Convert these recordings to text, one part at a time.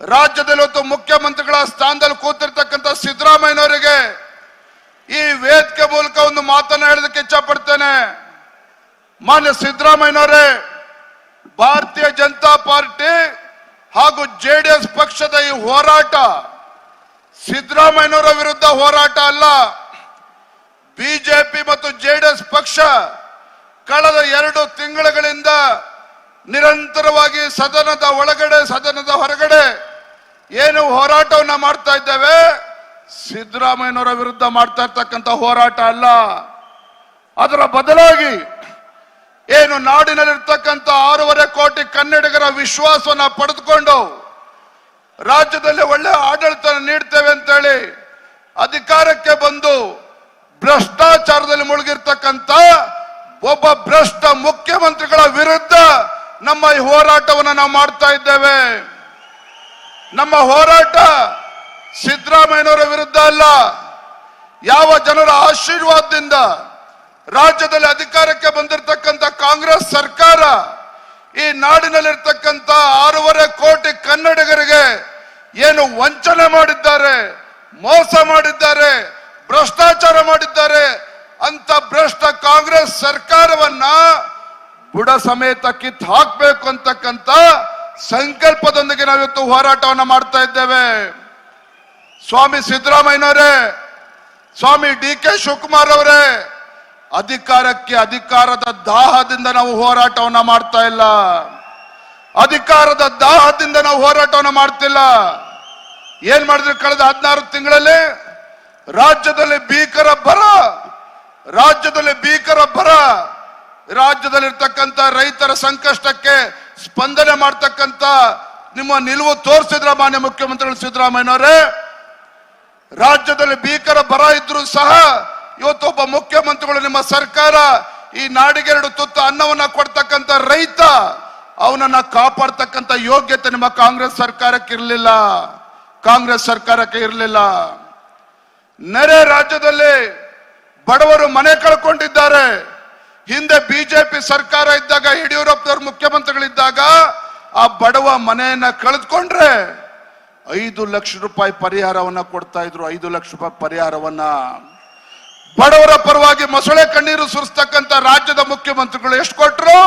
ರಾಜ್ಯದಲ್ಲಿ ಇವತ್ತು ಮುಖ್ಯಮಂತ್ರಿಗಳ ಸ್ಥಾನದಲ್ಲಿ ಕೂತಿರ್ತಕ್ಕಂಥ ಸಿದ್ದರಾಮಯ್ಯನವರಿಗೆ ಈ ವೇದಿಕೆ ಮೂಲಕ ಒಂದು ಮಾತನ್ನ ಹೇಳೋದಕ್ಕೆ ಇಚ್ಛಪಡ್ತೇನೆ. ಮಾನ್ಯ ಸಿದ್ದರಾಮಯ್ಯನವರೇ, ಭಾರತೀಯ ಜನತಾ ಪಾರ್ಟಿ ಹಾಗೂ ಜೆಡಿಎಸ್ ಪಕ್ಷದ ಈ ಹೋರಾಟ ಸಿದ್ದರಾಮಯ್ಯನವರ ವಿರುದ್ಧ ಹೋರಾಟ ಅಲ್ಲ. ಬಿಜೆಪಿ ಮತ್ತು ಜೆಡಿಎಸ್ ಪಕ್ಷ ಕಳೆದ ಎರಡು ತಿಂಗಳುಗಳಿಂದ ನಿರಂತರವಾಗಿ ಸದನದ ಒಳಗಡೆ, ಸದನದ ಹೊರಗಡೆ ಏನು ಹೋರಾಟವನ್ನ ಮಾಡ್ತಾ ಇದ್ದೇವೆ? ಸಿದ್ದರಾಮಯ್ಯನವರ ವಿರುದ್ಧ ಮಾಡ್ತಾ ಇರ್ತಕ್ಕಂಥ ಹೋರಾಟ ಅಲ್ಲ. ಅದರ ಬದಲಾಗಿ ಏನು ನಾಡಿನಲ್ಲಿರ್ತಕ್ಕಂಥ ಆರೂವರೆ ಕೋಟಿ ಕನ್ನಡಿಗರ ವಿಶ್ವಾಸವನ್ನ ಪಡೆದುಕೊಂಡು ರಾಜ್ಯದಲ್ಲಿ ಒಳ್ಳೆ ಆಡಳಿತ ನೀಡ್ತೇವೆ ಅಂತೇಳಿ ಅಧಿಕಾರಕ್ಕೆ ಬಂದು ಭ್ರಷ್ಟಾಚಾರದಲ್ಲಿ ಮುಳುಗಿರ್ತಕ್ಕಂಥ ಒಬ್ಬ ಭ್ರಷ್ಟ ಮುಖ್ಯಮಂತ್ರಿಗಳ ವಿರುದ್ಧ ನಮ್ಮ ಈ ಹೋರಾಟವನ್ನು ನಾವು ಮಾಡ್ತಾ ಇದ್ದೇವೆ. ನಮ್ಮ ಹೋರಾಟ ಸಿದ್ದರಾಮಯ್ಯನವರ ವಿರುದ್ಧ ಅಲ್ಲ, ಯಾವ ಜನರ ಆಶೀರ್ವಾದದಿಂದ ರಾಜ್ಯದಲ್ಲಿ ಅಧಿಕಾರಕ್ಕೆ ಬಂದಿರತಕ್ಕಂಥ ಕಾಂಗ್ರೆಸ್ ಸರ್ಕಾರ ಈ ನಾಡಿನಲ್ಲಿರ್ತಕ್ಕಂಥ ಆರೂವರೆ ಕೋಟಿ ಕನ್ನಡಿಗರಿಗೆ ಏನು ವಂಚನೆ ಮಾಡಿದ್ದಾರೆ, ಮೋಸ ಮಾಡಿದ್ದಾರೆ, ಭ್ರಷ್ಟಾಚಾರ ಮಾಡಿದ್ದಾರೆ ಅಂತ ಭ್ರಷ್ಟ ಕಾಂಗ್ರೆಸ್ ಸರ್ಕಾರವನ್ನ ಬುಡ ಸಮೇತ ಕಿತ್ ಹಾಕ್ಬೇಕು ಅಂತಕ್ಕಂಥ ಸಂಕಲ್ಪದೊಂದಿಗೆ ನಾವಿವತ್ತು ಹೋರಾಟವನ್ನ ಮಾಡ್ತಾ ಇದ್ದೇವೆ. ಸ್ವಾಮಿ ಸಿದ್ದರಾಮಯ್ಯನವರೇ, ಸ್ವಾಮಿ ಡಿ ಕೆ ಶಿವಕುಮಾರ್ ಅವರೇ, ಅಧಿಕಾರಕ್ಕೆ ಅಧಿಕಾರದ ದಾಹದಿಂದ ನಾವು ಹೋರಾಟವನ್ನ ಮಾಡ್ತಾ ಇಲ್ಲ. ಅಧಿಕಾರದ ದಾಹದಿಂದ ನಾವು ಹೋರಾಟವನ್ನ ಮಾಡ್ತಿಲ್ಲ. ಏನ್ ಮಾಡಿದ್ರು ಕಳೆದ ಹದಿನಾರು ತಿಂಗಳಲ್ಲಿ? ರಾಜ್ಯದಲ್ಲಿ ಭೀಕರ ಬರ, ರಾಜ್ಯದಲ್ಲಿ ಭೀಕರ ಬರ. ರಾಜ್ಯದಲ್ಲಿರ್ತಕ್ಕಂಥ ರೈತರ ಸಂಕಷ್ಟಕ್ಕೆ ಸ್ಪಂದನೆ ಮಾಡ್ತಕ್ಕಂಥ ನಿಮ್ಮ ನಿಲುವು ತೋರಿಸಿದ್ರ ಮಾನ್ಯ ಮುಖ್ಯಮಂತ್ರಿಗಳು ಸಿದ್ದರಾಮಯ್ಯನವರೇ. ರಾಜ್ಯದಲ್ಲಿ ಭೀಕರ ಬರ ಇದ್ರೂ ಸಹ ಇವತ್ತೊಬ್ಬ ಮುಖ್ಯಮಂತ್ರಿಗಳು ನಿಮ್ಮ ಸರ್ಕಾರ ಈ ನಾಡಿಗೆರಡು ತುತ್ತು ಅನ್ನವನ್ನ ಕೊಡ್ತಕ್ಕಂಥ ರೈತ ಅವನನ್ನ ಕಾಪಾಡ್ತಕ್ಕಂಥ ಯೋಗ್ಯತೆ ನಿಮ್ಮ ಕಾಂಗ್ರೆಸ್ ಸರ್ಕಾರಕ್ಕೆ ಇರಲಿಲ್ಲ. ಕಾಂಗ್ರೆಸ್ ಸರ್ಕಾರಕ್ಕೆ ಇರಲಿಲ್ಲ. ನೆರೆ ರಾಜ್ಯದಲ್ಲಿ ಬಡವರು ಮನೆ ಕಳ್ಕೊಂಡಿದ್ದಾರೆ. ಹಿಂದೆ ಬಿಜೆಪಿ ಸರ್ಕಾರ ಇದ್ದಾಗ ಯಡಿಯೂರಪ್ಪನವರು ಮುಖ್ಯಮಂತ್ರಿಗಳಿದ್ದಾಗ ಆ ಬಡವ ಮನೆಯನ್ನ ಕಳೆದುಕೊಂಡ್ರೆ ಐದು ಲಕ್ಷ ರೂಪಾಯಿ ಪರಿಹಾರವನ್ನ ಕೊಡ್ತಾ ಇದ್ರು. ಐದು ಲಕ್ಷ ರೂಪಾಯಿ ಪರಿಹಾರವನ್ನ ಬಡವರ ಪರವಾಗಿ ಮೊಸಳೆ ಕಣ್ಣೀರು ಸುರಿಸ್ತಕ್ಕಂತ ರಾಜ್ಯದ ಮುಖ್ಯಮಂತ್ರಿಗಳು ಎಷ್ಟು ಕೊಟ್ರು?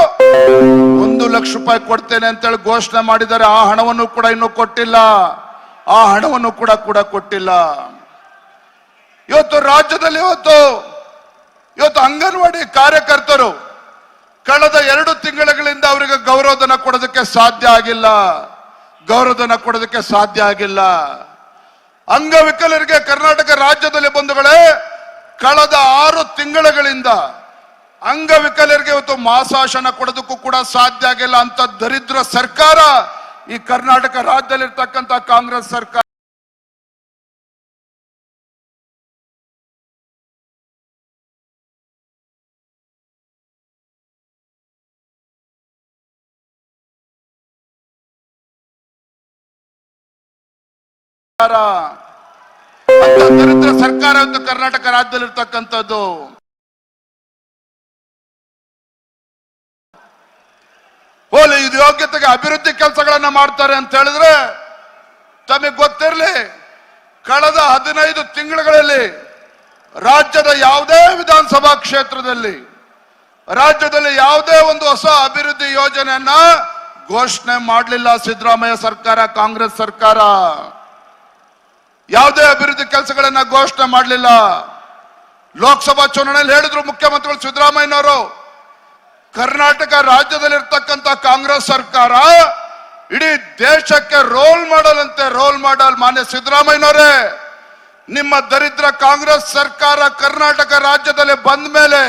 ಒಂದು ಲಕ್ಷ ರೂಪಾಯಿ ಕೊಡ್ತೇನೆ ಅಂತೇಳಿ ಘೋಷಣೆ ಮಾಡಿದ್ದಾರೆ ಆ ಹಣವನ್ನು ಕೂಡ ಇನ್ನೂ ಕೊಟ್ಟಿಲ್ಲ. ಆ ಹಣವನ್ನು ಕೂಡ ಕೂಡ ಕೊಟ್ಟಿಲ್ಲ. ಇವತ್ತು ರಾಜ್ಯದಲ್ಲಿ ಇವತ್ತು ಇವತ್ತು ಅಂಗನವಾಡಿ ಕಾರ್ಯಕರ್ತರು ಕಳೆದ ಎರಡು ತಿಂಗಳುಗಳಿಂದ ಅವರಿಗೆ ಗೌರವಧನ ಕೊಡೋದಕ್ಕೆ ಸಾಧ್ಯ ಆಗಿಲ್ಲ. ಗೌರವಧನ ಕೊಡೋದಕ್ಕೆ ಸಾಧ್ಯ ಆಗಿಲ್ಲ. ಅಂಗವಿಕಲರಿಗೆ ಕರ್ನಾಟಕ ರಾಜ್ಯದಲ್ಲಿ ಬಂಧುಗಳೇ, ಕಳೆದ ಆರು ತಿಂಗಳುಗಳಿಂದ ಅಂಗವಿಕಲರಿಗೆ ಇವತ್ತು ಮಾಸಾಶನ ಕೊಡೋದಕ್ಕೂ ಕೂಡ ಸಾಧ್ಯ ಆಗಿಲ್ಲ ಅಂತ ದರಿದ್ರ ಸರ್ಕಾರ ಈ ಕರ್ನಾಟಕ ರಾಜ್ಯದಲ್ಲಿರ್ತಕ್ಕಂಥ ಕಾಂಗ್ರೆಸ್ ಸರ್ಕಾರ ಸರ್ಕಾರ. ಅಂತ ದರಿದ್ರ ಸರ್ಕಾರ ಅಂತ ಕರ್ನಾಟಕ ರಾಜ್ಯದಲ್ಲಿರ್ತಕ್ಕಂಥದ್ದು ಹೋಲಿ ಇದು ಯೋಗ್ಯತೆಗೆ ಅಭಿವೃದ್ಧಿ ಕೆಲಸಗಳನ್ನ ಮಾಡ್ತಾರೆ ಅಂತ ಹೇಳಿದ್ರೆ, ತಮಗೆ ಗೊತ್ತಿರಲಿ, ಕಳೆದ ಹದಿನೈದು ತಿಂಗಳುಗಳಲ್ಲಿ ರಾಜ್ಯದ ಯಾವುದೇ ವಿಧಾನಸಭಾ ಕ್ಷೇತ್ರದಲ್ಲಿ, ರಾಜ್ಯದಲ್ಲಿ ಯಾವುದೇ ಒಂದು ಹೊಸ ಅಭಿವೃದ್ಧಿ ಯೋಜನೆಯನ್ನ ಘೋಷಣೆ ಮಾಡಲಿಲ್ಲ ಸಿದ್ದರಾಮಯ್ಯ ಸರ್ಕಾರ, ಕಾಂಗ್ರೆಸ್ ಸರ್ಕಾರ. ಯಾವುದೇ ಅಭಿವೃದ್ಧಿ ಕೆಲಸಗಳನ್ನ ಘೋಷಣೆ ಮಾಡಲಿಲ್ಲ. ಲೋಕಸಭಾ ಚುನಾವಣೆಯಲ್ಲಿ ಹೇಳಿದ್ರು ಮುಖ್ಯಮಂತ್ರಿಗಳು ಸಿದ್ದರಾಮಯ್ಯನವರು, ಕರ್ನಾಟಕ ರಾಜ್ಯದಲ್ಲಿರ್ತಕ್ಕಂಥ ಕಾಂಗ್ರೆಸ್ ಸರ್ಕಾರ ಇಡೀ ದೇಶಕ್ಕೆ ರೋಲ್ ಮಾಡಲ್ ಅಂತೆ ರೋಲ್ ಮಾಡಲ್ ಮಾನ್ಯ ಸಿದ್ದರಾಮಯ್ಯನವರೇ. ನಿಮ್ಮ ದರಿದ್ರ ಕಾಂಗ್ರೆಸ್ ಸರ್ಕಾರ ಕರ್ನಾಟಕ ರಾಜ್ಯದಲ್ಲಿ ಬಂದ ಮೇಲೆ,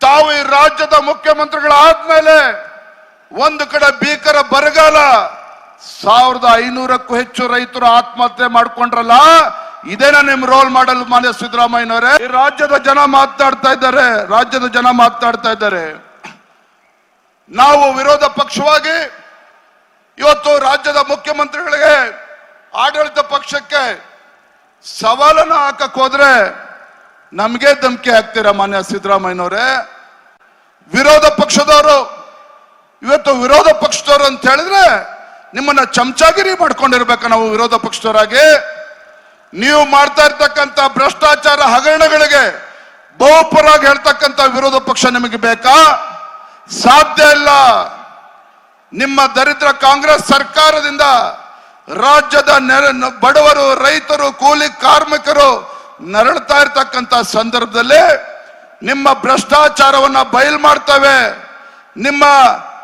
ತಾವು ಈ ರಾಜ್ಯದ ಮುಖ್ಯಮಂತ್ರಿಗಳಾದ್ಮೇಲೆ ಒಂದು ಕಡೆ ಭೀಕರ ಬರಗಾಲ ಸಾವಿರದ ಐನೂರಕ್ಕೂ ಹೆಚ್ಚು ರೈತರು ಆತ್ಮಹತ್ಯೆ ಮಾಡ್ಕೊಂಡ್ರಲ್ಲ, ಇದೇನ ನಿಮ್ ರೋಲ್ ಮಾಡಲ್ ಮಾನ್ಯ ಸಿದ್ದರಾಮಯ್ಯನವರೇ? ರಾಜ್ಯದ ಜನ ಮಾತಾಡ್ತಾ ಇದ್ದಾರೆ, ರಾಜ್ಯದ ಜನ ಮಾತಾಡ್ತಾ ಇದ್ದಾರೆ. ನಾವು ವಿರೋಧ ಪಕ್ಷವಾಗಿ ಇವತ್ತು ರಾಜ್ಯದ ಮುಖ್ಯಮಂತ್ರಿಗಳಿಗೆ ಆಡಳಿತ ಪಕ್ಷಕ್ಕೆ ಸವಾಲನ್ನ ಹಾಕಕ್ ಹೋದ್ರೆ ನಮ್ಗೆ ಧಮಕಿ ಹಾಕ್ತೀರಾ ಮಾನ್ಯ ಸಿದ್ದರಾಮಯ್ಯನವರೇ? ವಿರೋಧ ಪಕ್ಷದವರು, ಇವತ್ತು ವಿರೋಧ ಪಕ್ಷದವರು ಅಂತ ಹೇಳಿದ್ರೆ ನಿಮ್ಮನ್ನ ಚಮಚಾಗಿರಿ ಮಾಡ್ಕೊಂಡಿರ್ಬೇಕು ನಾವು ವಿರೋಧ ಪಕ್ಷದವರಾಗಿ. ನೀವು ಮಾಡ್ತಾ ಇರ್ತಕ್ಕಂಥ ಭ್ರಷ್ಟಾಚಾರ ಹಗರಣಗಳಿಗೆ ಬಹುಪರಾಗಿ ಹೇಳ್ತಕ್ಕಂಥ ವಿರೋಧ ಪಕ್ಷ ನಿಮಗೆ ಬೇಕಾ? ಸಾಧ್ಯ ಇಲ್ಲ. ನಿಮ್ಮ ದರಿದ್ರ ಕಾಂಗ್ರೆಸ್ ಸರ್ಕಾರದಿಂದ ರಾಜ್ಯದ ನೆರ ಬಡವರು, ರೈತರು, ಕೂಲಿ ಕಾರ್ಮಿಕರು ನರಳ್ತಾ ಇರ್ತಕ್ಕಂಥ ಸಂದರ್ಭದಲ್ಲಿ ನಿಮ್ಮ ಭ್ರಷ್ಟಾಚಾರವನ್ನ ಬಯಲು ಮಾಡ್ತವೆ. ನಿಮ್ಮ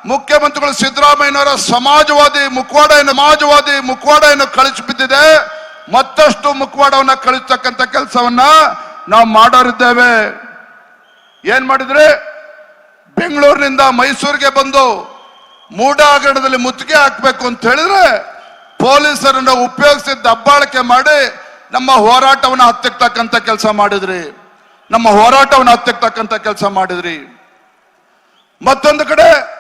ಮುಖ್ಯಮಂತ್ರಿಗಳು ಸಿದ್ದರಾಮಯ್ಯನವರ ಸಮಾಜವಾದಿ ಮುಖವಾಡ ಸಮಾಜವಾದಿ ಮುಖವಾಡ ಏನು ಕಳಿಸಿ ಬಿದ್ದಿದೆ. ಮತ್ತಷ್ಟು ಮುಖವಾಡವನ್ನ ಕಳಿಸ್ತಕ್ಕಂಥ ಕೆಲಸವನ್ನ ನಾವು ಮಾಡೋರಿದ್ದೇವೆ. ಏನ್ ಮಾಡಿದ್ರೆ? ಬೆಂಗಳೂರಿನಿಂದ ಮೈಸೂರಿಗೆ ಬಂದು ಮೂಡ ಹಗರಣದಲ್ಲಿ ಮುತ್ತಿಗೆ ಹಾಕ್ಬೇಕು ಅಂತ ಹೇಳಿದ್ರೆ ಪೊಲೀಸರನ್ನ ಉಪಯೋಗಿಸಿ ದಬ್ಬಾಳಿಕೆ ಮಾಡಿ ನಮ್ಮ ಹೋರಾಟವನ್ನ ಹತ್ತಿರ್ತಕ್ಕಂಥ ಕೆಲಸ ಮಾಡಿದ್ರಿ. ನಮ್ಮ ಹೋರಾಟವನ್ನ ಹತ್ತಿರ್ತಕ್ಕಂಥ ಕೆಲಸ ಮಾಡಿದ್ರಿ. ಮತ್ತೊಂದು ಕಡೆ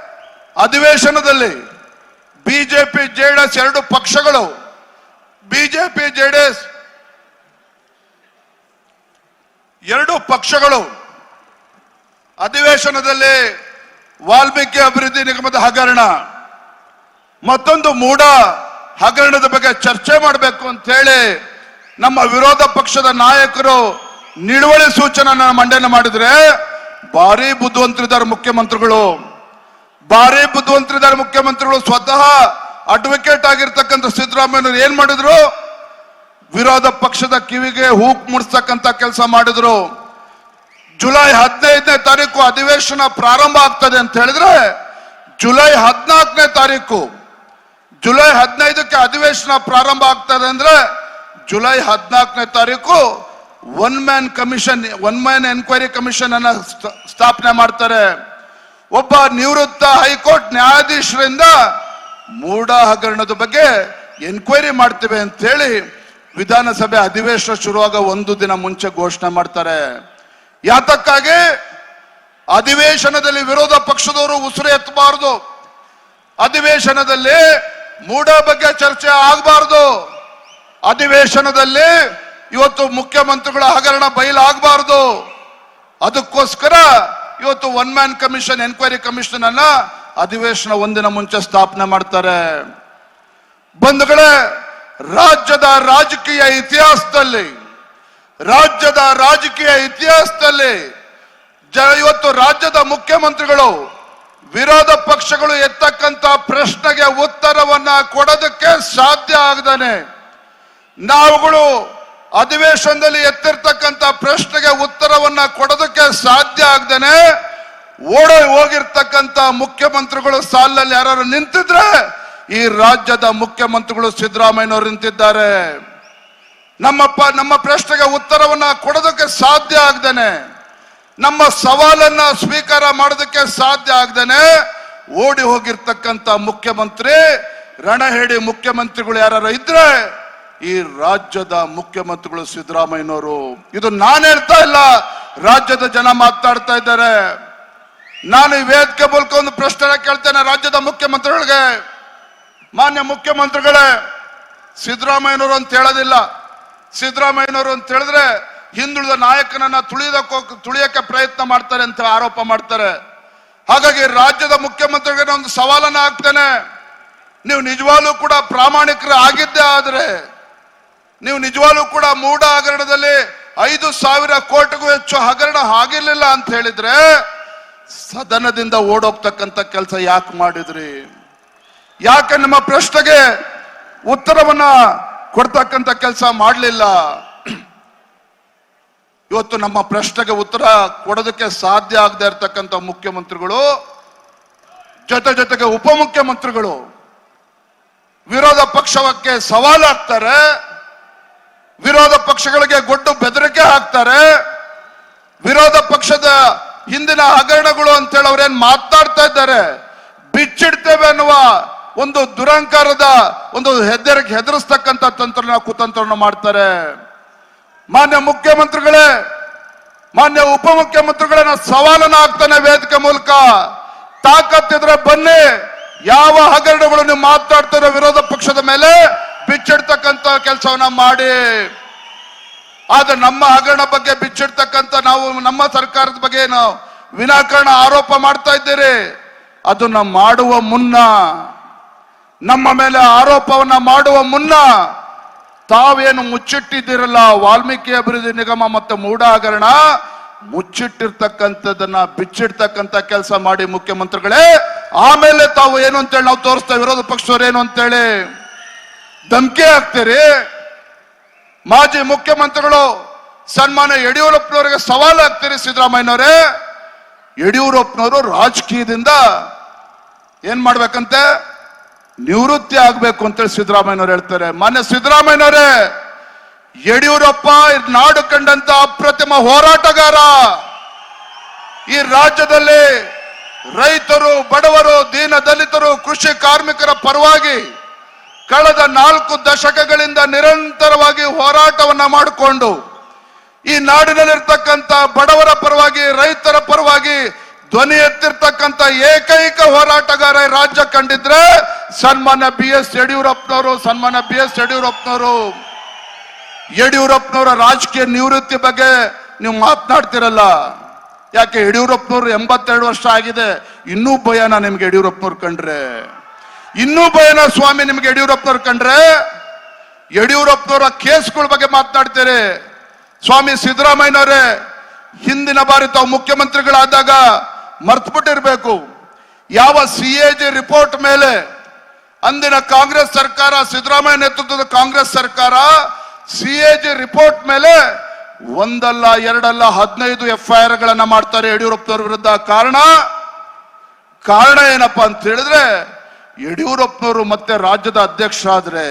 ಅಧಿವೇಶನದಲ್ಲಿ ಬಿಜೆಪಿ, ಜೆಡಿಎಸ್ ಎರಡು ಪಕ್ಷಗಳು. ಬಿಜೆಪಿ, ಜೆಡಿಎಸ್ ಎರಡು ಪಕ್ಷಗಳು ಅಧಿವೇಶನದಲ್ಲಿ ವಾಲ್ಮೀಕಿ ಅಭಿವೃದ್ಧಿ ನಿಗಮದ ಹಗರಣ, ಮತ್ತೊಂದು ಮೂಡ ಹಗರಣದ ಬಗ್ಗೆ ಚರ್ಚೆ ಮಾಡಬೇಕು ಅಂತ ಹೇಳಿ ನಮ್ಮ ವಿರೋಧ ಪಕ್ಷದ ನಾಯಕರು ನಿಲುವಳಿ ಸೂಚನೆ ಮಂಡನೆ ಮಾಡಿದ್ರೆ ಭಾರಿ ಬುದ್ಧಿವಂತರಿದ್ದಾರೆ ಮುಖ್ಯಮಂತ್ರಿಗಳು. ಭಾರಿ ಬುದ್ಧಿವಂತರಿದ್ದಾರೆ ಮುಖ್ಯಮಂತ್ರಿಗಳು. ಸ್ವತಃ ಅಡ್ವೊಕೇಟ್ ಆಗಿರ್ತಕ್ಕಂಥ ಸಿದ್ದರಾಮಯ್ಯನವರು ಏನ್ ಮಾಡಿದ್ರು? ವಿರೋಧ ಪಕ್ಷದ ಕಿವಿಗೆ ಹೂಕ್ ಮುಡಿಸ್ತಕ್ಕಂಥ ಕೆಲಸ ಮಾಡಿದ್ರು. ಜುಲೈ ಹದಿನೈದನೇ ತಾರೀಕು ಅಧಿವೇಶನ ಪ್ರಾರಂಭ ಆಗ್ತದೆ ಅಂತ ಹೇಳಿದ್ರೆ, ಜುಲೈ ಹದಿನಾಲ್ಕನೇ ತಾರೀಕು, ಜುಲೈ ಹದಿನೈದಕ್ಕೆ ಅಧಿವೇಶನ ಪ್ರಾರಂಭ ಆಗ್ತದೆ ಅಂದ್ರೆ, ಜುಲೈ ಹದಿನಾಲ್ಕನೇ ತಾರೀಕು one man commission one man enquiry commission ಅನ್ನ ಸ್ಥ- ಸ್ಥಾಪನೆ ಮಾಡ್ತಾರೆ. ಒಬ್ಬ ನಿವೃತ್ತ ಹೈಕೋರ್ಟ್ ನ್ಯಾಯಾಧೀಶರಿಂದ ಮೂಡ ಹಗರಣದ ಬಗ್ಗೆ ಎನ್ಕ್ವೈರಿ ಮಾಡ್ತೇವೆ ಅಂತ ಹೇಳಿ ವಿಧಾನಸಭೆ ಅಧಿವೇಶನ ಶುರುವಾಗ ಒಂದು ದಿನ ಮುಂಚೆ ಘೋಷಣೆ ಮಾಡ್ತಾರೆ. ಯಾತಕ್ಕಾಗಿ? ಅಧಿವೇಶನದಲ್ಲಿ ವಿರೋಧ ಪಕ್ಷದವರು ಉಸಿರು ಎತ್ತಬಾರದು. ಅಧಿವೇಶನದಲ್ಲಿ ಮೂಡ ಬಗ್ಗೆ ಚರ್ಚೆ ಆಗಬಾರದು. ಅಧಿವೇಶನದಲ್ಲಿ ಇವತ್ತು ಮುಖ್ಯಮಂತ್ರಿಗಳ ಹಗರಣ ಬಯಲಾಗಬಾರದು. ಅದಕ್ಕೋಸ್ಕರ ಇವತ್ತು one man commission enquiry commission ಅನ್ನ ಅಧಿವೇಶನ ಒಂದಿನ ಮುಂಚೆ ಸ್ಥಾಪನೆ ಮಾಡ್ತಾರೆ. ಬಂಧುಗಳೇ, ರಾಜ್ಯದ ರಾಜಕೀಯ ಇತಿಹಾಸದಲ್ಲಿ, ರಾಜ್ಯದ ರಾಜಕೀಯ ಇತಿಹಾಸದಲ್ಲಿ ಜ, ಇವತ್ತು ರಾಜ್ಯದ ಮುಖ್ಯಮಂತ್ರಿಗಳು ವಿರೋಧ ಪಕ್ಷಗಳು ಎತ್ತಕ್ಕಂತ ಪ್ರಶ್ನೆಗೆ ಉತ್ತರವನ್ನ ಕೊಡೋದಕ್ಕೆ ಸಾಧ್ಯ ಆಗದಾನೆ. ನಾವುಗಳು ಅಧಿವೇಶನದಲ್ಲಿ ಎತ್ತಿರ್ತಕ್ಕಂಥ ಪ್ರಶ್ನೆಗೆ ಉತ್ತರವನ್ನ ಕೊಡೋದಕ್ಕೆ ಸಾಧ್ಯ ಆಗ್ದೇನೆ ಓಡ ಹೋಗಿರ್ತಕ್ಕಂಥ ಮುಖ್ಯಮಂತ್ರಿಗಳು ಸಾಲಲ್ಲಿ ಯಾರು ನಿಂತಿದ್ರೆ ಈ ರಾಜ್ಯದ ಮುಖ್ಯಮಂತ್ರಿಗಳು ಸಿದ್ದರಾಮಯ್ಯನವರು ನಿಂತಿದ್ದಾರೆ. ನಮ್ಮಪ್ಪ, ನಮ್ಮ ಪ್ರಶ್ನೆಗೆ ಉತ್ತರವನ್ನ ಕೊಡೋದಕ್ಕೆ ಸಾಧ್ಯ ಆಗ್ದೇನೆ. ನಮ್ಮ ಸವಾಲನ್ನ ಸ್ವೀಕಾರ ಮಾಡೋದಕ್ಕೆ ಸಾಧ್ಯ ಆಗ್ದೇನೆ. ಓಡಿ ಹೋಗಿರ್ತಕ್ಕಂಥ ಮುಖ್ಯಮಂತ್ರಿ, ರಣಹೇಡಿ ಮುಖ್ಯಮಂತ್ರಿಗಳು ಯಾರು ಇದ್ರೆ ಈ ರಾಜ್ಯದ ಮುಖ್ಯಮಂತ್ರಿಗಳು ಸಿದ್ದರಾಮಯ್ಯನವರು, ಇದು ನಾನು ಹೇಳ್ತಾ ಇಲ್ಲ, ರಾಜ್ಯದ ಜನ ಮಾತಾಡ್ತಾ ಇದ್ದಾರೆ. ನಾನು ಈ ವೇದಿಕೆ ಮೂಲಕ ಒಂದು ಪ್ರಶ್ನೆ ಕೇಳ್ತೇನೆ ರಾಜ್ಯದ ಮುಖ್ಯಮಂತ್ರಿಗಳಿಗೆ. ಮಾನ್ಯ ಮುಖ್ಯಮಂತ್ರಿಗಳೇ, ಸಿದ್ದರಾಮಯ್ಯನವರು ಅಂತ ಹೇಳೋದಿಲ್ಲ. ಸಿದ್ದರಾಮಯ್ಯನವರು ಅಂತ ಹೇಳಿದ್ರೆ ಹಿಂದುಳಿದ ನಾಯಕನನ್ನ ತುಳಿದಕ್ಕೋ ತುಳಿಯಕ್ಕೆ ಪ್ರಯತ್ನ ಮಾಡ್ತಾರೆ ಅಂತ ಆರೋಪ ಮಾಡ್ತಾರೆ. ಹಾಗಾಗಿ ರಾಜ್ಯದ ಮುಖ್ಯಮಂತ್ರಿಗೆ ಒಂದು ಸವಾಲನ್ನ ಹಾಕ್ತೇನೆ. ನೀವು ನಿಜವಾಗ್ಲೂ ಕೂಡ ಪ್ರಾಮಾಣಿಕರು ಆಗಿದ್ದೇ ಆದ್ರೆ ನೀವು ನಿಜವಾಗ್ಲೂ ಕೂಡ ಮೂಢ ಹಗರಣದಲ್ಲಿ ಐದು ಸಾವಿರ ಕೋಟಿಗೂ ಹೆಚ್ಚು ಹಗರಣ ಆಗಿರ್ಲಿಲ್ಲ ಅಂತ ಹೇಳಿದ್ರೆ ಸದನದಿಂದ ಓಡೋಗ್ತಕ್ಕಂಥ ಕೆಲಸ ಯಾಕೆ ಮಾಡಿದ್ರಿ? ಯಾಕೆ ನಿಮ್ಮ ಪ್ರಶ್ನೆಗೆ ಉತ್ತರವನ್ನ ಕೊಡ್ತಕ್ಕಂಥ ಕೆಲಸ ಮಾಡಲಿಲ್ಲ? ಇವತ್ತು ನಮ್ಮ ಪ್ರಶ್ನೆಗೆ ಉತ್ತರ ಕೊಡೋದಕ್ಕೆ ಸಾಧ್ಯ ಆಗದೆ ಇರತಕ್ಕಂಥ ಮುಖ್ಯಮಂತ್ರಿಗಳು, ಜೊತೆ ಜೊತೆಗೆ ಉಪಮುಖ್ಯಮಂತ್ರಿಗಳು ವಿರೋಧ ಪಕ್ಷಕ್ಕೆ ಸವಾಲಾಗ್ತಾರೆ. ವಿರೋಧ ಪಕ್ಷಗಳಿಗೆ ಗೊಡ್ಡು ಬೆದರಿಕೆ ಹಾಕ್ತಾರೆ. ವಿರೋಧ ಪಕ್ಷದ ಹಿಂದಿನ ಹಗರಣಗಳು ಅಂತೇಳಿ ಅವ್ರೇನ್ ಮಾತಾಡ್ತಾ ಇದ್ದಾರೆ. ಬಿಚ್ಚಿಡ್ತೇವೆ ಅನ್ನುವ ಒಂದು ದುರಂಕಾರದ ಒಂದು ಹೆದರಿಗೆ ಹೆದರಿಸ್ತಕ್ಕಂಥ ತಂತ್ರನ ಕುತಂತ್ರನ ಮಾಡ್ತಾರೆ. ಮಾನ್ಯ ಮುಖ್ಯಮಂತ್ರಿಗಳೇ, ಮಾನ್ಯ ಉಪಮುಖ್ಯಮಂತ್ರಿಗಳೇ, ನಾನು ಸವಾಲನ್ನ ಹಾಕ್ತಾನೆ ವೇದಿಕೆ ಮೂಲಕ. ತಾಕತ್ತಿದ್ರೆ ಬನ್ನಿ. ಯಾವ ಹಗರಣಗಳು ನೀವು ಮಾತಾಡ್ತಿರೋ ವಿರೋಧ ಪಕ್ಷದ ಮೇಲೆ ಬಿಚ್ಚಿಡ್ತಕ್ಕಂತ ಕೆಲಸವನ್ನ ಮಾಡಿ. ಆದ್ರೆ ನಮ್ಮ ಹಗರಣ ಬಗ್ಗೆ ಬಿಚ್ಚಿಡ್ತಕ್ಕಂಥ ನಾವು ನಮ್ಮ ಸರ್ಕಾರದ ಬಗ್ಗೆ ನಾವು ವಿನಾಕಾರಣ ಆರೋಪ ಮಾಡ್ತಾ ಇದ್ದೀರಿ. ಅದನ್ನ ಮಾಡುವ ಮುನ್ನ, ನಮ್ಮ ಮೇಲೆ ಆರೋಪವನ್ನ ಮಾಡುವ ಮುನ್ನ ತಾವೇನು ಮುಚ್ಚಿಟ್ಟಿದ್ದೀರಲ್ಲ? ವಾಲ್ಮೀಕಿ ಅಭಿವೃದ್ಧಿ ನಿಗಮ ಮತ್ತು ಮೂಢ ಹಗರಣ ಮುಚ್ಚಿಟ್ಟಿರ್ತಕ್ಕಂಥದ್ದನ್ನ ಬಿಚ್ಚಿಡ್ತಕ್ಕಂಥ ಕೆಲಸ ಮಾಡಿ ಮುಖ್ಯಮಂತ್ರಿಗಳೇ. ಆಮೇಲೆ ತಾವು ಏನು ಅಂತೇಳಿ ನಾವು ತೋರಿಸ್ತಾ ವಿರೋಧ ಪಕ್ಷದವ್ರು ಏನು ಅಂತೇಳಿ? ಧಮಕಿ ಹಾಕ್ತೀರಿ? ಮಾಜಿ ಮುಖ್ಯಮಂತ್ರಿಗಳು ಸನ್ಮಾನ ಯಡಿಯೂರಪ್ಪನವರಿಗೆ ಸವಾಲು ಹಾಕ್ತೀರಿ ಸಿದ್ದರಾಮಯ್ಯನವರೇ. ಯಡಿಯೂರಪ್ಪನವರು ರಾಜಕೀಯದಿಂದ ಏನ್ ಮಾಡ್ಬೇಕಂತೆ? ನಿವೃತ್ತಿ ಆಗ್ಬೇಕು ಅಂತೇಳಿ ಸಿದ್ದರಾಮಯ್ಯನವ್ರು ಹೇಳ್ತಾರೆ. ಮಾನ್ಯ ಸಿದ್ದರಾಮಯ್ಯನವರೇ, ಯಡಿಯೂರಪ್ಪ ನಾಡು ಕಂಡಂತ ಅಪ್ರತಿಮ ಹೋರಾಟಗಾರ. ಈ ರಾಜ್ಯದಲ್ಲಿ ರೈತರು, ಬಡವರು, ದೀನ ದಲಿತರು, ಕೃಷಿ ಕಾರ್ಮಿಕರ ಪರವಾಗಿ ಕಳೆದ ನಾಲ್ಕು ದಶಕಗಳಿಂದ ನಿರಂತರವಾಗಿ ಹೋರಾಟವನ್ನ ಮಾಡಿಕೊಂಡು ಈ ನಾಡಿನಲ್ಲಿರ್ತಕ್ಕಂಥ ಬಡವರ ಪರವಾಗಿ, ರೈತರ ಪರವಾಗಿ, ಧ್ವನಿ ಎತ್ತಿರ್ತಕ್ಕಂಥ ಏಕೈಕ ಹೋರಾಟಗಾರ ರಾಜ್ಯ ಕಂಡಿದ್ರೆ ಸನ್ಮಾನ್ಯ ಬಿ ಎಸ್ ಯಡಿಯೂರಪ್ಪನವರು, ಸನ್ಮಾನ್ಯ ಬಿ ಎಸ್ ಯಡಿಯೂರಪ್ಪನವರು. ಯಡಿಯೂರಪ್ಪನವರ ರಾಜಕೀಯ ನಿವೃತ್ತಿ ಬಗ್ಗೆ ನೀವು ಮಾತನಾಡ್ತಿರಲ್ಲ. ಯಾಕೆ ಯಡಿಯೂರಪ್ಪನವರು ಎಂಬತ್ತೆರಡು ವರ್ಷ ಆಗಿದೆ, ಇನ್ನೂ ಭಯನ ನಿಮ್ಗೆ ಯಡಿಯೂರಪ್ಪನವ್ರು ಕಂಡ್ರೆ. ಇನ್ನೂ ಭಯನ ಸ್ವಾಮಿ ನಿಮ್ಗೆ ಯಡಿಯೂರಪ್ಪನವ್ರು ಕಂಡ್ರೆ, ಯಡಿಯೂರಪ್ಪನವರ ಕೇಸ್ಗಳ ಬಗ್ಗೆ ಮಾತನಾಡ್ತೀರಿ. ಸ್ವಾಮಿ ಸಿದ್ದರಾಮಯ್ಯನವರೇ, ಹಿಂದಿನ ಬಾರಿ ತಾವು ಮುಖ್ಯಮಂತ್ರಿಗಳಾದಾಗ ಮರ್ತ್ಬಿಟ್ಟಿರ್ಬೇಕು. ಯಾವ ಸಿ ಎ ಜಿ ರಿಪೋರ್ಟ್ ಮೇಲೆ ಅಂದಿನ ಕಾಂಗ್ರೆಸ್ ಸರ್ಕಾರ, ಸಿದ್ದರಾಮಯ್ಯ ನೇತೃತ್ವದ ಕಾಂಗ್ರೆಸ್ ಸರ್ಕಾರ ಸಿ ಎ ಜಿ ರಿಪೋರ್ಟ್ ಮೇಲೆ ಒಂದಲ್ಲ, ಎರಡಲ್ಲ, ಹದಿನೈದು ಎಫ್ ಐ ಆರ್ ಗಳನ್ನ ಮಾಡ್ತಾರೆ ಯಡಿಯೂರಪ್ಪನವ್ರ ವಿರುದ್ಧ. ಕಾರಣ ಕಾರಣ ಏನಪ್ಪಾ ಅಂತ ಹೇಳಿದ್ರೆ ಯಡಿಯೂರಪ್ಪನವರು ಮತ್ತೆ ರಾಜ್ಯದ ಅಧ್ಯಕ್ಷ ಆದ್ರೆ